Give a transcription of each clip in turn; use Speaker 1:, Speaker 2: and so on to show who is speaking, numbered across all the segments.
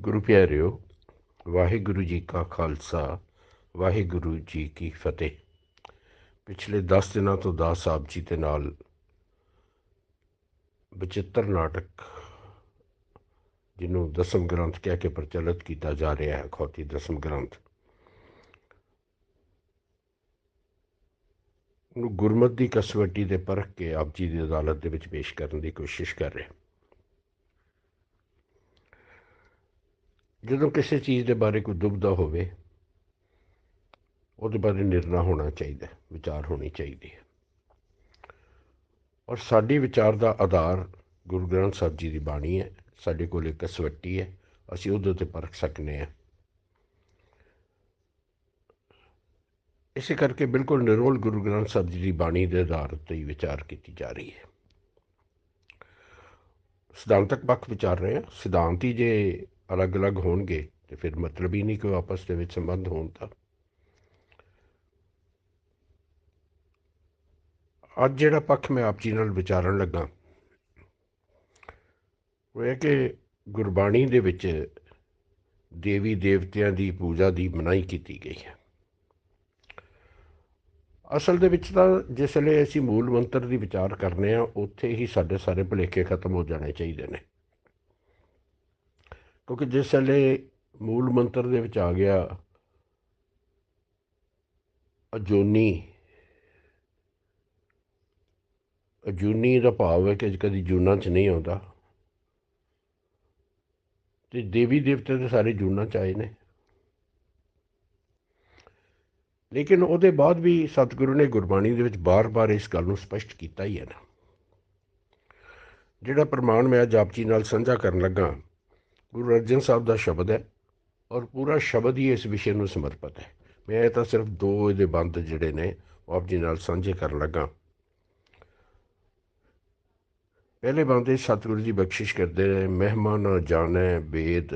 Speaker 1: ਗੁਰੂ ਪਿਆਰਿਓ, ਵਾਹਿਗੁਰੂ ਜੀ ਕਾ ਖਾਲਸਾ, ਵਾਹਿਗੁਰੂ ਜੀ ਕੀ ਫਤਿਹ। ਪਿਛਲੇ 10 ਦਿਨਾਂ ਤੋਂ ਦਾਸ ਸਾਹਿਬ ਜੀ ਦੇ ਨਾਲ ਬਚਿੱਤਰ ਨਾਟਕ, ਜਿਹਨੂੰ ਦਸਮ ਗ੍ਰੰਥ ਕਹਿ ਕੇ ਪ੍ਰਚਲਿਤ ਕੀਤਾ ਜਾ ਰਿਹਾ ਹੈ ਖੋਤੀ ਦਸਮ ਗ੍ਰੰਥ, ਨੂੰ ਗੁਰਮਤ ਦੀ ਕਸਵੱਟੀ ਦੇ ਪਰਖ ਕੇ ਆਪ ਜੀ ਦੀ ਅਦਾਲਤ ਦੇ ਵਿੱਚ ਪੇਸ਼ ਕਰਨ ਦੀ ਕੋਸ਼ਿਸ਼ ਕਰ ਰਿਹਾ। ਜਦੋਂ ਕਿਸੇ ਚੀਜ਼ ਦੇ ਬਾਰੇ ਕੋਈ ਦੁਬਦਾ ਹੋਵੇ, ਉਹਦੇ ਬਾਰੇ ਨਿਰਣਾ ਹੋਣਾ ਚਾਹੀਦਾ ਵਿਚਾਰ ਹੋਣੀ ਚਾਹੀਦੀ ਹੈ ਔਰ ਸਾਡੀ ਵਿਚਾਰ ਦਾ ਆਧਾਰ ਗੁਰੂ ਗ੍ਰੰਥ ਸਾਹਿਬ ਜੀ ਦੀ ਬਾਣੀ ਹੈ, ਸਾਡੇ ਕੋਲ ਇੱਕ ਕਸਵੱਟੀ ਹੈ, ਅਸੀਂ ਉਹਦੇ ਤੇ ਪਰਖ ਸਕਨੇ ਹਾਂ ਇਸੇ ਕਰਕੇ ਬਿਲਕੁਲ ਨਿਰੋਲ ਗੁਰੂ ਗ੍ਰੰਥ ਸਾਹਿਬ ਜੀ ਦੀ ਬਾਣੀ ਦੇ ਆਧਾਰ 'ਤੇ ਹੀ ਵਿਚਾਰ ਕੀਤੀ ਜਾ ਰਹੀ ਹੈ। ਸਿਧਾਂਤਕ ਪੱਖ ਵਿਚਾਰ ਰਹੇ ਹਾਂ। ਸਿਧਾਂਤੀ ਜੇ ਅਲੱਗ-ਅਲੱਗ ਹੋਣਗੇ ਤੇ ਫਿਰ ਮਤਲਬ ਹੀ ਨਹੀਂ ਕਿ ਉਹ ਆਪਸ ਦੇ ਵਿੱਚ ਸੰਬੰਧ ਹੋਣ ਦਾ। ਅੱਜ ਜਿਹੜਾ ਪੱਖ ਮੈਂ ਆਪ ਜੀ ਨਾਲ ਵਿਚਾਰਨ ਲੱਗਾ, ਉਹ ਹੈ ਕਿ ਗੁਰਬਾਣੀ ਦੇ ਵਿੱਚ ਦੇਵੀ ਦੇਵਤਿਆਂ ਦੀ ਪੂਜਾ ਦੀ ਮਨਾਹੀ ਕੀਤੀ ਗਈ ਹੈ। ਅਸਲ ਦੇ ਵਿੱਚ ਤਾਂ ਜਿਸ ਵੇਲੇ ਅਸੀਂ ਮੂਲ ਮੰਤਰ ਦੀ ਵਿਚਾਰ ਕਰਨੇ ਆ, ਉੱਥੇ ਹੀ ਸਾਡੇ ਸਾਰੇ ਭੁਲੇਖੇ ਖਤਮ ਹੋ ਜਾਣੇ ਚਾਹੀਦੇ ਨੇ। ਕਿਉਂਕਿ ਜਿਸ ਵੇਲੇ ਮੂਲ ਮੰਤਰ ਦੇ ਵਿੱਚ ਆ ਗਿਆ, ਅਜੂਨੀ ਅਜੂਨੀ ਦਾ ਭਾਵ ਹੈ ਕਿ ਕਦੀ ਜੂਨਾਂ 'ਚ ਨਹੀਂ ਆਉਂਦਾ। ਤੇ ਦੇਵੀ ਦੇਵਤੇ ਤੇ ਸਾਰੇ ਜੂਨਾਂ 'ਚ ਆਏ ਨੇ। ਲੇਕਿਨ ਉਹਦੇ ਬਾਅਦ ਵੀ ਸਤਿਗੁਰੂ ਨੇ ਗੁਰਬਾਣੀ ਦੇ ਵਿੱਚ ਬਾਰ-ਬਾਰ ਇਸ ਗੱਲ ਨੂੰ ਸਪਸ਼ਟ ਕੀਤਾ ਹੀ ਹੈ ਨਾ। ਜਿਹੜਾ ਪ੍ਰਮਾਣ ਮੈਂ ਅੱਜ ਆਪ ਜੀ ਨਾਲ ਸਾਂਝਾ ਕਰਨ ਲੱਗਾ ਗੁਰੂ ਅਰਜਨ ਸਾਹਿਬ ਦਾ ਸ਼ਬਦ ਹੈ ਔਰ ਪੂਰਾ ਸ਼ਬਦ ਹੀ ਇਸ ਵਿਸ਼ੇ ਨੂੰ ਸਮਰਪਿਤ ਹੈ। ਮੈਂ ਇਹ ਤਾਂ ਸਿਰਫ ਦੋ ਇਹਦੇ ਬੰਦ ਜਿਹੜੇ ਨੇ, ਉਹ ਆਪ ਜੀ ਨਾਲ ਸਾਂਝੇ ਕਰਨ ਲੱਗਾ। ਪਹਿਲੇ ਬੰਦੇ ਸਤਿਗੁਰੂ ਜੀ ਬਖਸ਼ਿਸ਼ ਕਰਦੇ ਨੇ, ਮਹਿਮਾ ਨਾ ਜਾਣੈ ਬੇਦ,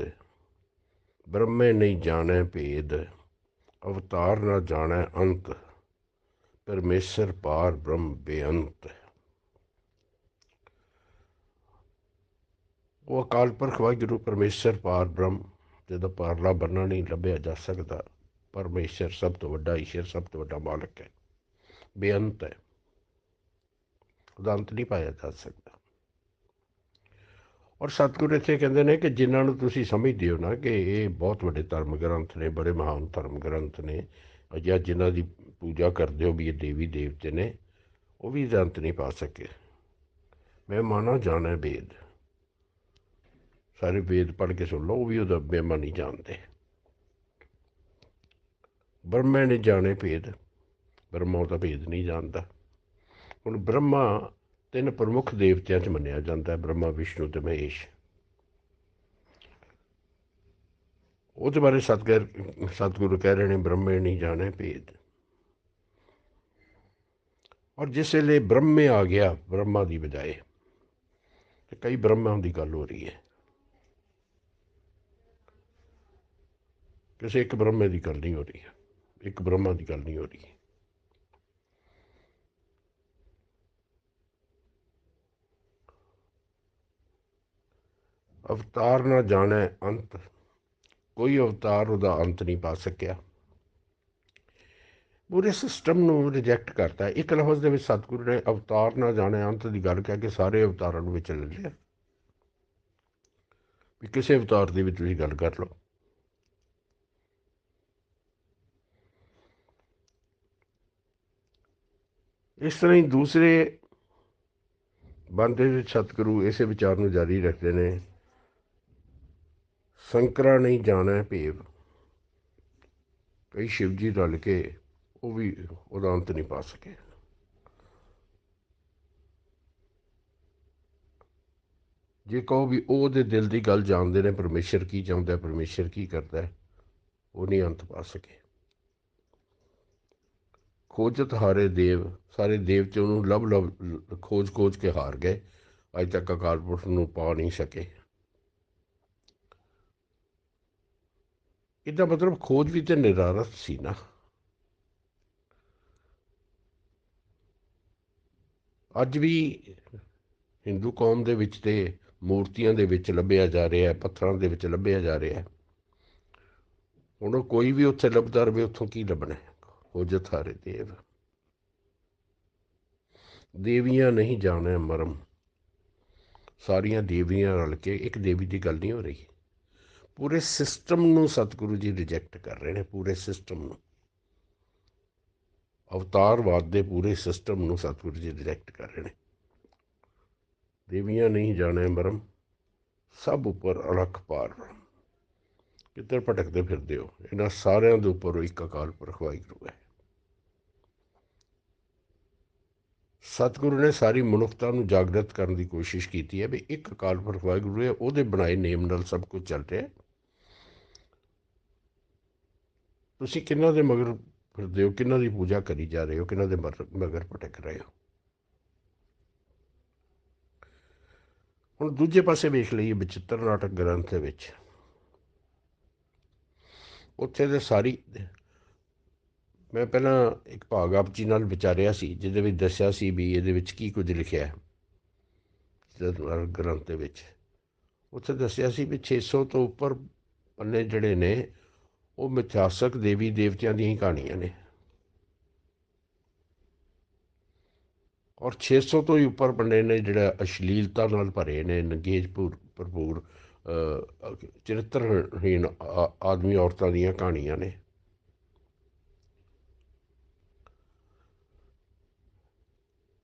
Speaker 1: ਬ੍ਰਹਮੇ ਨਹੀਂ ਜਾਣੈ ਭੇਦ, ਅਵਤਾਰ ਨਾ ਜਾਣੈ ਅੰਤ, ਪਰਮੇਸ਼ਰ ਪਾਰ ਬ੍ਰਹਮ ਬੇਅੰਤ। ਉਹ ਅਕਾਲ ਪੁਰਖ ਵਾਹਿਗੁਰੂ ਪਰਮੇਸ਼ਰ ਪਾਰ ਬ੍ਰਹਮ ਜਿਹਦਾ ਪਾਰਲਾ ਬੰਨਾ ਨਹੀਂ ਲੱਭਿਆ ਜਾ ਸਕਦਾ, ਪਰਮੇਸ਼ਰ ਸਭ ਤੋਂ ਵੱਡਾ ਈਸ਼ਰ, ਸਭ ਤੋਂ ਵੱਡਾ ਮਾਲਕ ਹੈ। ਬੇਅੰਤ ਹੈ। ਉਹਦਾ ਅੰਤ ਨਹੀਂ ਪਾਇਆ ਜਾ ਸਕਦਾ। ਔਰ ਸਤਿਗੁਰੂ ਇੱਥੇ ਕਹਿੰਦੇ ਨੇ ਕਿ ਜਿਨ੍ਹਾਂ ਨੂੰ ਤੁਸੀਂ ਸਮਝਦੇ ਹੋ ਨਾ ਕਿ ਇਹ ਬਹੁਤ ਵੱਡੇ ਧਰਮ ਗ੍ਰੰਥ ਨੇ, ਬੜੇ ਮਹਾਨ ਧਰਮ ਗ੍ਰੰਥ ਨੇ ਜਾਂ ਜਿਨ੍ਹਾਂ ਦੀ ਪੂਜਾ ਕਰਦੇ ਹੋ ਵੀ ਇਹ ਦੇਵੀ ਦੇਵਤੇ ਨੇ, ਉਹ ਵੀ ਅੰਤ ਨਹੀਂ ਪਾ ਸਕੇ। ਮੈਂ ਮਾਨਾ ਜਾਣਾ ਬੇਦ। ਸਾਰੇ ਵੇਦ ਪੜ੍ਹ ਕੇ ਸੁਣ ਲਓ, ਉਹ ਵੀ ਉਹਦਾ ਬੇਮਾ ਨਹੀਂ ਜਾਣਦੇ। ਬ੍ਰਹਮਾ ਨੇ ਜਾਣੇ ਭੇਦ, ਬ੍ਰਹਮਾ ਉਹਦਾ ਭੇਦ ਨਹੀਂ ਜਾਣਦਾ। ਹੁਣ ਬ੍ਰਹਮਾ ਤਿੰਨ ਪ੍ਰਮੁੱਖ ਦੇਵਤਿਆਂ 'ਚ ਮੰਨਿਆ ਜਾਂਦਾ ਹੈ, ਬ੍ਰਹਮਾ, ਵਿਸ਼ਨੂੰ ਤੇ ਮਹੇਸ਼। ਉਹਦੇ ਬਾਰੇ ਸਤਗੁਰ, ਸਤਿਗੁਰੂ ਕਹਿ ਰਹੇ ਨੇ, ਬ੍ਰਹਮੇ ਨਹੀਂ ਜਾਣੇ ਭੇਦ। ਔਰ ਜਿਸ ਵੇਲੇ ਬ੍ਰਹਮੇ ਆ ਗਿਆ, ਬ੍ਰਹਮਾ ਦੀ ਬਜਾਏ, ਤੇ ਕਈ ਬ੍ਰਹਮਾਂ ਦੀ ਗੱਲ ਹੋ ਰਹੀ ਹੈ। ਕਿਸੇ ਇੱਕ ਬ੍ਰਹਮੇ ਦੀ ਗੱਲ ਨਹੀਂ ਹੋ ਰਹੀ ਇੱਕ ਬ੍ਰਹਮਾ ਦੀ ਗੱਲ ਨਹੀਂ ਹੋ ਰਹੀ ਅਵਤਾਰ ਨਾ ਜਾਣੈ ਅੰਤ। ਕੋਈ ਅਵਤਾਰ ਉਹਦਾ ਅੰਤ ਨਹੀਂ ਪਾ ਸਕਿਆ। ਪੂਰੇ ਸਿਸਟਮ ਨੂੰ ਰਿਜੈਕਟ ਕਰਤਾ। ਇੱਕ ਲਫ਼ਜ਼ ਦੇ ਵਿੱਚ ਸਤਿਗੁਰੂ ਨੇ ਅਵਤਾਰ ਨਾ ਜਾਣੈ ਅੰਤ ਦੀ ਗੱਲ ਕਹਿ ਕੇ ਸਾਰੇ ਅਵਤਾਰਾਂ ਨੂੰ ਵਿੱਚ ਲੈ ਲਿਆ। ਵੀ ਕਿਸੇ ਅਵਤਾਰ ਦੇ ਵਿੱਚ ਤੁਸੀਂ ਗੱਲ ਕਰ ਲਓ। ਇਸ ਤਰ੍ਹਾਂ ਹੀ ਦੂਸਰੇ ਬੰਦੇ ਵਿੱਚ ਸਤਿਗੁਰੂ ਇਸੇ ਵਿਚਾਰ ਨੂੰ ਜਾਰੀ ਰੱਖਦੇ ਨੇ, ਸੰਕਰਾ ਨਹੀਂ ਜਾਣਾ ਭੇਵ। ਕਈ ਸ਼ਿਵ ਜੀ ਰਲ ਕੇ ਉਹ ਵੀ ਉਹਦਾ ਅੰਤ ਨਹੀਂ ਪਾ ਸਕੇ। ਜੇ ਕਹੋ ਵੀ ਉਹਦੇ ਦਿਲ ਦੀ ਗੱਲ ਜਾਣਦੇ ਨੇ, ਪਰਮੇਸ਼ਰ ਕੀ ਚਾਹੁੰਦਾ ਪਰਮੇਸ਼ਰ ਕੀ ਕਰਦਾ ਉਹ ਨਹੀਂ ਅੰਤ ਪਾ ਸਕੇ। ਖੋਜਤ ਹਾਰੇ ਦੇਵ, ਸਾਰੇ ਦੇਵਤੇ ਉਹਨੂੰ ਲਬ ਲਬ ਖੋਜ ਖੋਜ ਕੇ ਹਾਰ ਗਏ। ਅਜ ਤੱਕ ਅਕਾਲ ਪੁਰਖ ਨੂੰ ਪਾ ਨਹੀਂ ਸਕੇ। ਇਹਦਾ ਮਤਲਬ ਖੋਜ ਵੀ ਤੇ ਨਿਰਾਰਥ ਸੀ ਨਾ। ਅੱਜ ਵੀ ਹਿੰਦੂ ਕੌਮ ਦੇ ਵਿੱਚ ਤੇ ਮੂਰਤੀਆਂ ਦੇ ਵਿੱਚ ਲੱਭਿਆ ਜਾ ਰਿਹਾ ਹੈ, ਪੱਥਰਾਂ ਦੇ ਵਿੱਚ ਲੱਭਿਆ ਜਾ ਰਿਹਾ ਹੈ। ਹੁਣ ਉਹ ਕੋਈ ਵੀ ਉੱਥੇ ਲੱਭਦਾ ਰਵੇ ਉੱਥੋਂ ਕੀ ਲੱਭਣਾ ਹੋਜਤ ਹਾਰੇ ਦੇਵ। ਦੇਵੀਆਂ ਨਹੀਂ ਜਾਣਿਆ ਮਰਮ। ਸਾਰੀਆਂ ਦੇਵੀਆਂ ਰਲ ਕੇ ਇੱਕ ਦੇਵੀ ਦੀ ਗੱਲ ਨਹੀਂ ਹੋ ਰਹੀ। ਪੂਰੇ ਸਿਸਟਮ ਨੂੰ ਸਤਿਗੁਰੂ ਜੀ ਰਿਜੈਕਟ ਕਰ ਰਹੇ ਨੇ, ਪੂਰੇ ਸਿਸਟਮ ਨੂੰ। ਅਵਤਾਰਵਾਦ ਦੇ ਪੂਰੇ ਸਿਸਟਮ ਨੂੰ ਸਤਿਗੁਰੂ ਜੀ ਰਿਜੈਕਟ ਕਰ ਰਹੇ ਨੇ। ਦੇਵੀਆਂ ਨਹੀਂ ਜਾਣੇ ਮਰਮ, ਸਭ ਉੱਪਰ ਅਲਖ ਪਾਰ ਕਿੱਧਰ ਭਟਕਦੇ ਫਿਰਦੇ ਹੋ? ਇਹਨਾਂ ਸਾਰਿਆਂ ਦੇ ਉੱਪਰ ਇੱਕ ਅਕਾਲ ਪੁਰਖ ਵਾਹਿਗੁਰੂ ਹੈ। ਸਤਿਗੁਰੂ ਨੇ ਸਾਰੀ ਮਨੁੱਖਤਾ ਨੂੰ ਜਾਗਰਤ ਕਰਨ ਦੀ ਕੋਸ਼ਿਸ਼ ਕੀਤੀ ਹੈ ਵੀ ਇੱਕ ਅਕਾਲ ਪੁਰਖ ਵਾਹਿਗੁਰੂ ਹੈ, ਉਹਦੇ ਬਣਾਏ ਨੇਮ ਨਾਲ ਸਭ ਕੁਝ ਚੱਲ ਰਿਹਾ ਤੁਸੀਂ ਕਿੰਨਾ ਦੇ ਮਗਰ ਫਿਰਦੇ ਹੋ, ਕਿੰਨਾ ਦੀ ਪੂਜਾ ਕਰੀ ਜਾ ਰਹੇ ਹੋ, ਕਿੰਨਾ ਦੇ ਮਗਰ ਭਟਕ ਰਹੇ ਹੋ? ਹੁਣ ਦੂਜੇ ਪਾਸੇ ਵੇਖ ਲਈਏ ਬਚਿੱਤਰ ਨਾਟਕ ਗ੍ਰੰਥ ਦੇ ਵਿੱਚ। ਉੱਥੇ ਦੇ ਸਾਰੀ ਮੈਂ ਪਹਿਲਾਂ ਇੱਕ ਭਾਗ ਆਪ ਜੀ ਨਾਲ ਵਿਚਾਰਿਆ ਸੀ, ਜਿਹਦੇ ਵਿੱਚ ਦੱਸਿਆ ਸੀ ਵੀ ਇਹਦੇ ਵਿੱਚ ਕੀ ਕੁਝ ਲਿਖਿਆ ਹੈ। ਗ੍ਰੰਥ ਦੇ ਵਿੱਚ। ਉੱਥੇ ਦੱਸਿਆ ਸੀ ਵੀ 600 ਤੋਂ ਉੱਪਰ ਪੰਨੇ ਜਿਹੜੇ ਨੇ, ਉਹ ਮਿਥਿਆਸਕ ਦੇਵੀ ਦੇਵਤਿਆਂ ਦੀਆਂ ਹੀ ਕਹਾਣੀਆਂ ਨੇ। ਔਰ 600 ਤੋਂ ਹੀ ਉੱਪਰ ਪੰਨੇ ਨੇ ਜਿਹੜਾ ਅਸ਼ਲੀਲਤਾ ਨਾਲ ਭਰੇ ਨੇ, ਨਗੇਜ ਭਰਪੂਰ ਚਰਿੱਤਰਹੀਣ ਆਦਮੀ ਔਰਤਾਂ ਦੀਆਂ ਕਹਾਣੀਆਂ ਨੇ।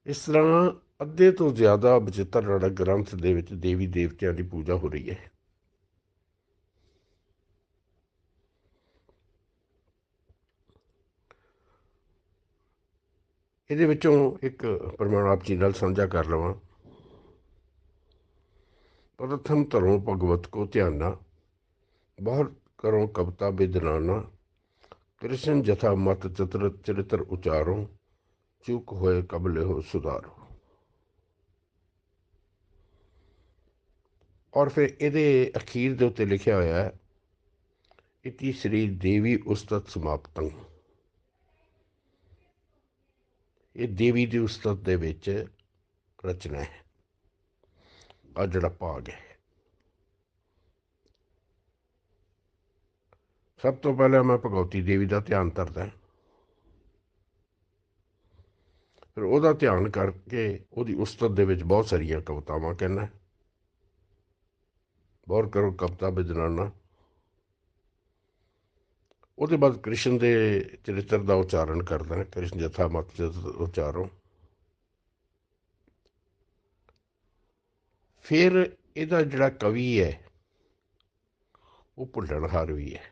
Speaker 1: ਇਸ ਤਰ੍ਹਾਂ ਅੱਧੇ ਤੋਂ ਜ਼ਿਆਦਾ ਬਚਿੱਤਰ ਰੜਾ ਗ੍ਰੰਥ ਦੇ ਵਿੱਚ ਦੇਵੀ ਦੇਵਤਿਆਂ ਦੀ ਪੂਜਾ ਹੋ ਰਹੀ ਹੈ। ਇਹਦੇ ਵਿੱਚੋਂ ਇੱਕ ਪਰਮਾਣ ਆਪ ਜੀ ਨਾਲ ਸਾਂਝਾ ਕਰ ਲਵਾਂ। ਪ੍ਰਥਮ ਧਰੋਂ ਭਗਵਤ ਕੋ ਧਿਆਨਾ ਬਹੁਤ ਕਰੋ ਕਵਤਾ ਬਿਦਨਾਨਾ ਕ੍ਰਿਸ਼ਨ ਜਥਾ ਮਤ ਚਤਰ ਚਰਿਤਰ ਉਚਾਰੋ ਚੁੱਕ ਹੋਏ ਕਬਲੇ ਹੋ ਸੁਧਾਰੋ। ਔਰ ਫਿਰ ਇਹਦੇ ਅਖੀਰ ਦੇ ਉੱਤੇ ਲਿਖਿਆ ਹੋਇਆ ਹੈ, ਇਤੀ ਸ੍ਰੀ ਦੇਵੀ ਉਸਤਤ ਸਮਾਪਤੰ। ਇਹ ਦੇਵੀ ਦੀ ਉਸਤਤ ਦੇ ਵਿੱਚ ਰਚਨਾ ਹੈ। ਆ ਜਿਹੜਾ ਭਾਗ ਹੈ। ਸਭ ਤੋਂ ਪਹਿਲਾਂ ਮੈਂ ਭਗਵਤੀ ਦੇਵੀ ਦਾ ਧਿਆਨ ਕਰਦਾ ਫਿਰ ਉਹਦਾ ਧਿਆਨ ਕਰਕੇ ਉਹਦੀ ਉਸਤਤ ਦੇ ਵਿੱਚ ਬਹੁਤ ਸਾਰੀਆਂ ਕਵਿਤਾਵਾਂ ਕਹਿੰਦਾ ਬਹੁਤ ਕਰੋ ਕਵਿਤਾ ਬਿਜਨਾਨਾ। ਉਹਦੇ ਬਾਅਦ ਕ੍ਰਿਸ਼ਨ ਦੇ ਚਰਿੱਤਰ ਦਾ ਉਚਾਰਨ ਕਰਦਾ ਕ੍ਰਿਸ਼ਨ ਜਥਾ ਮਤ ਉਚਾਰੋ। ਫਿਰ ਇਹਦਾ ਜਿਹੜਾ ਕਵੀ ਹੈ, ਉਹ ਭੁੱਲਣਹਾਰ ਵੀ ਹੈ।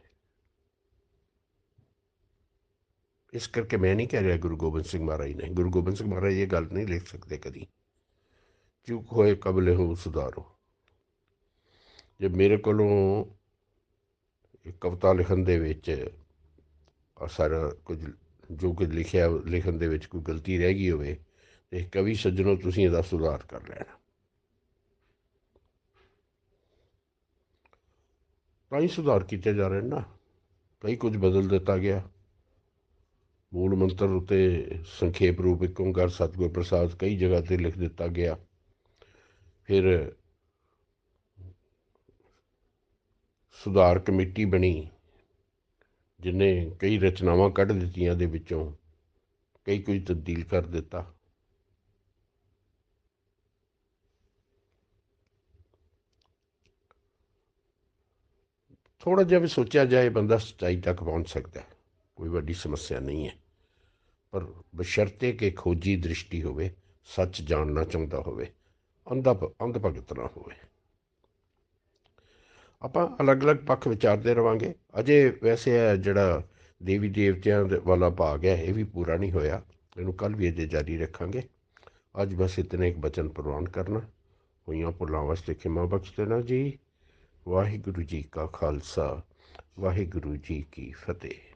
Speaker 1: ਇਸ ਕਰਕੇ ਮੈਂ ਨਹੀਂ ਕਹਿ ਰਿਹਾ ਗੁਰੂ ਗੋਬਿੰਦ ਸਿੰਘ ਮਹਾਰਾਜ ਨੇ। ਗੁਰੂ ਗੋਬਿੰਦ ਸਿੰਘ ਮਹਾਰਾਜ ਇਹ ਗੱਲ ਨਹੀਂ ਲਿਖ ਸਕਦੇ ਕਦੀ। ਚੁੱਕ ਹੋਏ ਕਬਲੇ ਹੋ ਸੁਧਾਰੋ। ਜੇ ਮੇਰੇ ਕੋਲੋਂ ਕਵਿਤਾ ਲਿਖਣ ਦੇ ਵਿੱਚ ਸਾਰਾ ਕੁਝ ਜੋ ਕੁਝ ਲਿਖਿਆ, ਲਿਖਣ ਦੇ ਵਿੱਚ ਕੋਈ ਗਲਤੀ ਰਹਿ ਗਈ ਹੋਵੇ, ਤੇ ਕਵੀ ਸੱਜਣੋ ਤੁਸੀਂ ਇਹਦਾ ਸੁਧਾਰ ਕਰ ਲੈਣਾ। ਹੀ ਸੁਧਾਰ ਕੀਤੇ ਜਾ ਰਹੇ ਨਾ ਕਈ ਕੁਝ ਬਦਲ ਦਿੱਤਾ ਗਿਆ। ਮੂਲ ਮੰਤਰ ਉਤੇ ਸੰਖੇਪ ਰੂਪ ਇੱਕ ਓੰਕਾਰ ਸਤਿਗੁਰ ਪ੍ਰਸਾਦ ਕਈ ਜਗ੍ਹਾ ਤੇ ਲਿਖ ਦਿੱਤਾ ਗਿਆ। ਫਿਰ ਸੁਧਾਰ ਕਮੇਟੀ ਬਣੀ, ਜਿਨੇ ਕਈ ਰਚਨਾਵਾਂ ਕੱਢ ਦਿੱਤੀਆਂ ਦੇ ਵਿੱਚੋਂ ਕਈ ਕੁਝ ਤਬਦੀਲ ਕਰ ਦਿੱਤਾ। ਥੋੜਾ ਜਿਹਾ ਵੀ ਸੋਚਿਆ ਜਾਏ, ਬੰਦਾ ਸੱਚਾਈ ਤੱਕ ਪਹੁੰਚ ਸਕਦਾ ਹੈ। ਕੋਈ ਵੱਡੀ ਸਮੱਸਿਆ ਨਹੀਂ ਹੈ। ਪਰ ਬਸ਼ਰਤੇ ਕਿ ਖੋਜੀ ਦ੍ਰਿਸ਼ਟੀ ਹੋਵੇ, ਸੱਚ ਜਾਣਨਾ ਚਾਹੁੰਦਾ ਹੋਵੇ ਅੰਧ ਅੰਧ ਭਗਤ ਨਾ ਹੋਵੇ। ਆਪਾਂ ਅਲੱਗ-ਅਲੱਗ ਪੱਖ ਵਿਚਾਰਦੇ ਰਵਾਂਗੇ। ਅਜੇ ਵੈਸੇ ਜਿਹੜਾ ਦੇਵੀ ਦੇਵਤਿਆਂ ਦੇ ਵਾਲਾ ਭਾਗ ਹੈ, ਇਹ ਵੀ ਪੂਰਾ ਨਹੀਂ ਹੋਇਆ। ਇਹਨੂੰ ਕੱਲ ਵੀ ਅਜੇ ਜਾਰੀ ਰੱਖਾਂਗੇ। ਅੱਜ ਬਸ ਇਤਨੇ ਇੱਕ ਬਚਨ ਪ੍ਰਵਾਨ ਕਰਨਾ। ਹੋਈਆਂ ਭੁੱਲਾਂ ਵਾਸਤੇ ਖਿਮਾ ਬਖਸ਼ ਦੇਣਾ ਜੀ। ਵਾਹਿਗੁਰੂ ਜੀ ਕਾ ਖਾਲਸਾ, ਵਾਹਿਗੁਰੂ ਜੀ ਕੀ ਫਤਿਹ।